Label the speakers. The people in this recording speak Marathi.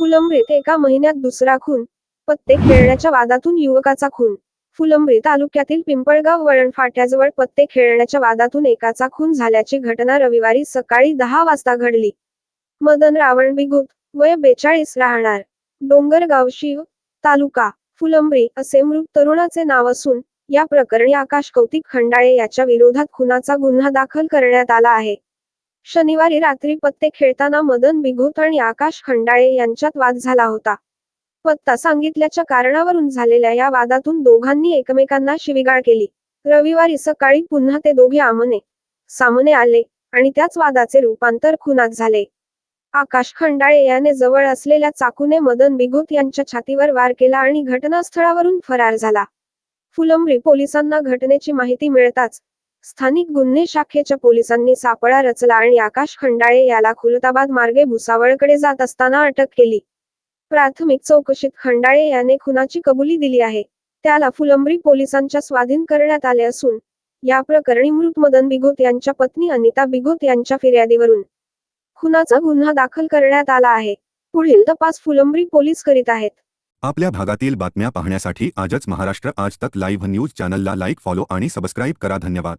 Speaker 1: फुलंब्रीत एका महिन्यात दुसरा खून पत्ते खेळण्याच्या वादातून युवकाचा खून. फुलंब्री तालुक्यातील पिंपळगाव वळण फाट्याजवळ पत्ते खेळण्याच्या वादातून एकाचा खून झाल्याची घटना रविवारी सकाळी दहा वाजता घडली. मदन रावण बिगुत वय बेचाळीस राहणार. डोंगरगाव शिव तालुका फुलंब्री असे मृत तरुणाचे नाव असून या प्रकरणी आकाश कौतिक खंडाळे याच्या विरोधात खुनाचा गुन्हा दाखल करण्यात आला आहे. शनिवारी रात्री पत्ते खेळताना मदन बिघोत आणि आकाश खंडाळे यांच्यात वाद झाला होता. पत्ता सांगितल्याच्या कारणावरून झालेल्या या वादातून दोघांनी एकमेकांना शिविगाळ केली. रविवारी सकाळी पुन्हा ते दोघे आमने सामने आले आणि त्याच वादाचे रूपांतर खुनात झाले. आकाश खंडाळे याने जवळ असलेल्या चाकूने मदन बिघोत यांच्या छातीवर वार केला आणि घटनास्थळावरून फरार झाला. फुलंब्री पोलिसांना घटनेची माहिती मिळताच स्थानिक गुन्हे शाखेच्या पोलिसांनी सापळा रचला आणि आकाश खंडाळे याला खुलताबाद मार्गे भुसावळकडे जात असताना अटक केली. प्राथमिक चौकशीत खंडाळे याने खुनाची कबुली दिली आहे. त्याला फुलंब्री पोलिसांच्या स्वाधीन करण्यात आले असून या प्रकरणी मृत मदन बिघोत यांच्या पत्नी अनिता बिघोत यांच्या फिर्यादीवरून खुनाचा गुन्हा दाखल करण्यात आला आहे. पुढील तपास फुलंब्री पोलीस करीत आहेत.
Speaker 2: आपल्या भागातील बातम्या पाहण्यासाठी आजच महाराष्ट्र आज तक लाईव्ह न्यूज चॅनलला लाईक फॉलो आणि सबस्क्राईब करा. धन्यवाद.